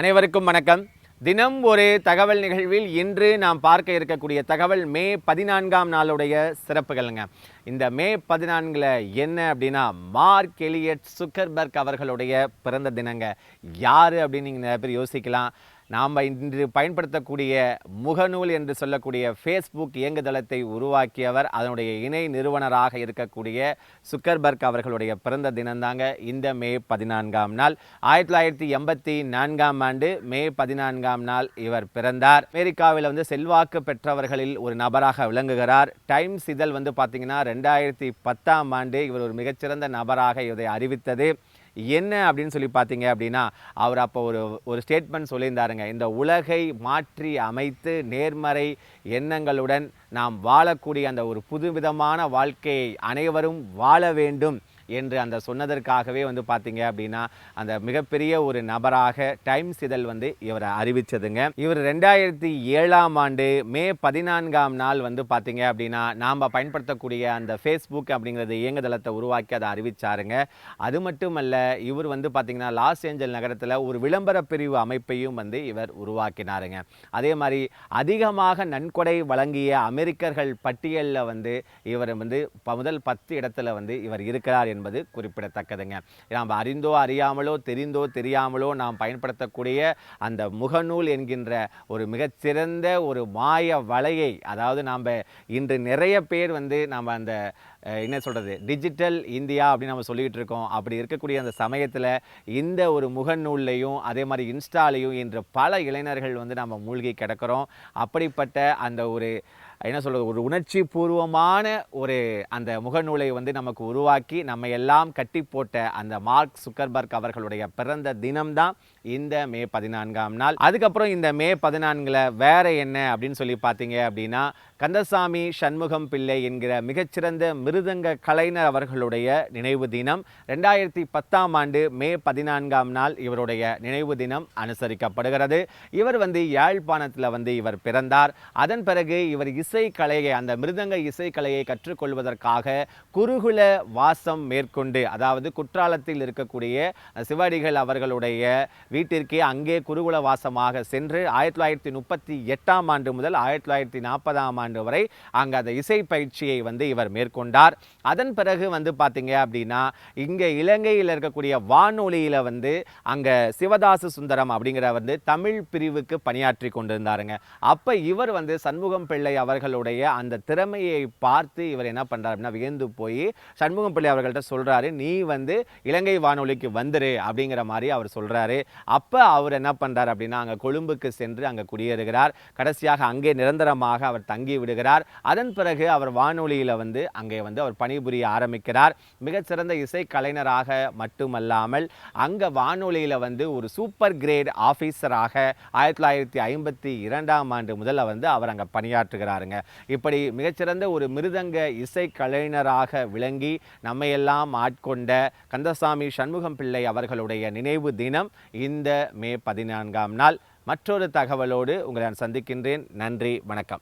அனைவருக்கும் வணக்கம். தினம் ஒரு தகவல் நிகழ்வில் இன்று நாம் பார்க்க இருக்கக்கூடிய தகவல் மே பதினான்காம் நாளுடைய சிறப்புகள்ங்க. இந்த மே பதினான்கில் என்ன அப்படின்னா மார்க் எலியட் சுக்கர்பர்க் அவர்களுடைய பிறந்த தினங்க. யார் அப்படின்னு நீங்கள் நிறைய பேர் யோசிக்கலாம். நாம் இன்று பயன்படுத்தக்கூடிய முகநூல் என்று சொல்லக்கூடிய ஃபேஸ்புக் இயங்குதளத்தை உருவாக்கியவர் அதனுடைய இணை நிறுவனராக இருக்கக்கூடிய சுக்கர்பர்க் அவர்களுடைய பிறந்த தினம்தாங்க. இந்த மே பதினான்காம் நாள். ஆயிரத்தி தொள்ளாயிரத்தி எண்பத்தி நான்காம் ஆண்டு மே பதினான்காம் நாள் இவர் பிறந்தார். அமெரிக்காவில் வந்து செல்வாக்கு பெற்றவர்களில் ஒரு நபராக விளங்குகிறார். டைம்ஸ் இதழ் வந்து பார்த்தீங்கன்னா ரெண்டாயிரத்தி பத்தாம் ஆண்டு இவர் ஒரு மிகச்சிறந்த நபராக இதை அறிவித்தது. என்ன அப்படின்னு சொல்லி பார்த்தீங்க அப்படின்னா அவர் அப்போ ஒரு ஒரு ஸ்டேட்மெண்ட் சொல்லியிருந்தாருங்க. இந்த உலகை மாற்றி அமைத்து நேர்மறை எண்ணங்களுடன் நாம் வாழக்கூடிய அந்த ஒரு புதுவிதமான வாழ்க்கையை அனைவரும் வாழ வேண்டும். என்று அந்த சொன்னதற்காகவே வந்து பார்த்தீங்க அப்படின்னா அந்த மிகப்பெரிய ஒரு நபராக டைம்ஸ் இதழ் வந்து இவரை அறிவித்ததுங்க இவர் ரெண்டாயிரத்தி ஏழாம் ஆண்டு மே பதினான்காம் நாள் வந்து பார்த்தீங்க அப்படின்னா நாம் பயன்படுத்தக்கூடிய அந்த ஃபேஸ்புக் அப்படிங்கிறது இயங்குதளத்தை உருவாக்கி அதை அறிவிச்சாருங்க. அது மட்டுமல்ல இவர் வந்து பார்த்தீங்கன்னா லாஸ் ஏஞ்சல் நகரத்தில் ஒரு விளம்பர பிரிவு அமைப்பையும் வந்து இவர் உருவாக்கினாருங்க. அதே மாதிரி அதிகமாக நன்கொடை வழங்கிய அமெரிக்கர்கள் பட்டியலில் வந்து இவர் வந்து முதல் பத்து இடத்துல வந்து இவர் இருக்கிறார் என்பது குறிப்பிடத்தக்கதுங்க. நாம் அறிந்தோ அறியாமலோ தெரிந்தோ தெரியாமலோ நாம் பயன்படுத்தக்கூடிய அந்த முகநூல் என்கின்ற ஒரு மிகச்சிறந்த ஒரு மாய வலையை அதாவது நாம் இன்று நிறைய பேர் வந்து நாம் அந்த என்ன சொல்கிறது டிஜிட்டல் இந்தியா அப்படின்னு நம்ம சொல்லிக்கிட்டு இருக்கோம். அப்படி இருக்கக்கூடிய அந்த சமயத்தில் இந்த ஒரு முகநூல்லையும் அதே மாதிரி இன்ஸ்டாலையும் இன்று பல இளைஞர்கள் வந்து நம்ம மூழ்கி கிடக்கிறோம். அப்படிப்பட்ட அந்த ஒரு என்ன சொல்கிறது ஒரு உணர்ச்சி பூர்வமான ஒரு அந்த முகநூலை வந்து நமக்கு உருவாக்கி நம்ம எல்லாம் கட்டி போட்ட அந்த மார்க் சுக்கர்பர்க் அவர்களுடைய பிறந்த தினம்தான் இந்த மே பதினான்காம் நாள். அதுக்கப்புறம் இந்த மே பதினான்கில் வேற என்ன அப்படின்னு சொல்லி பார்த்தீங்க அப்படின்னா கந்தசாமி சண்முகம் பிள்ளை என்கிற மிகச்சிறந்த மிருதங்க கலைஞர் அவர்களுடைய நினைவு தினம். ரெண்டாயிரத்தி பத்தாம் ஆண்டு மே பதினான்காம் நாள் இவருடைய நினைவு தினம் அனுசரிக்கப்படுகிறது. இவர் வந்து யாழ்ப்பாணத்தில் வந்து இவர் பிறந்தார். அதன் பிறகு இவர் இஸ் இசைக்கலையை அந்த மிருதங்க இசைக்கலையை கற்றுக்கொள்வதற்காக குருகுல வாசம் மேற்கொண்டு அதாவது குற்றாலத்தில் இருக்கக்கூடிய சிவடிகள் அவர்களுடைய வீட்டிற்கே அங்கே குருகுல வாசமாக சென்று ஆயிரத்தி தொள்ளாயிரத்தி முப்பத்தி எட்டாம் ஆண்டு முதல் ஆயிரத்தி தொள்ளாயிரத்தி நாற்பதாம் ஆண்டு வரை அங்கே அந்த இசை பயிற்சியை வந்து இவர் மேற்கொண்டார். அதன் பிறகு வந்து பார்த்தீங்க அப்படின்னா இங்கே இலங்கையில் இருக்கக்கூடிய வானொலியில் வந்து அங்கே சிவதாசு சுந்தரம் அப்படிங்கிற வந்து தமிழ் பிரிவுக்கு பணியாற்றி கொண்டிருந்தாருங்க. அப்போ இவர் வந்து சண்முகம் பிள்ளை அவர்களுடைய அந்த திறமையை பார்த்து இவர் என்ன பண்ணுறார் அப்படின்னா வியந்து போய் சண்முகம் பிள்ளை அவர்கள்ட்ட சொல்கிறாரு நீ வந்து இலங்கை வானொலிக்கு வந்துரு அப்படிங்கிற மாதிரி அவர் சொல்கிறாரு அப்போ அவர் என்ன பண்ணுறார் அப்படின்னா அங்கே கொழும்புக்கு சென்று அங்கே குடியேறுகிறார். கடைசியாக அங்கே நிரந்தரமாக அவர் தங்கி விடுகிறார். அதன் பிறகு அவர் வானொலியில் வந்து அங்கே வந்து அவர் பணிபுரிய ஆரம்பிக்கிறார். மிகச்சிறந்த இசை கலைஞராக மட்டுமல்லாமல் அங்கே வானொலியில் வந்து ஒரு சூப்பர் கிரேட் ஆஃபீஸராக ஆயிரத்தி தொள்ளாயிரத்தி ஐம்பத்தி இரண்டாம் ஆண்டு முதல்ல வந்து அவர் அங்கே பணியாற்றுகிறாருங்க. இப்படி மிகச்சிறந்த ஒரு மிருதங்க இசை கலைஞராக விளங்கி நம்மையெல்லாம் ஆட்கொண்ட கந்தசாமி சண்முகம் பிள்ளை அவர்களுடைய நினைவு தினம் இந்த மே பதினான்காம் நாள். மற்றொரு தகவலோடு உங்களை நான் சந்திக்கின்றேன். நன்றி வணக்கம்.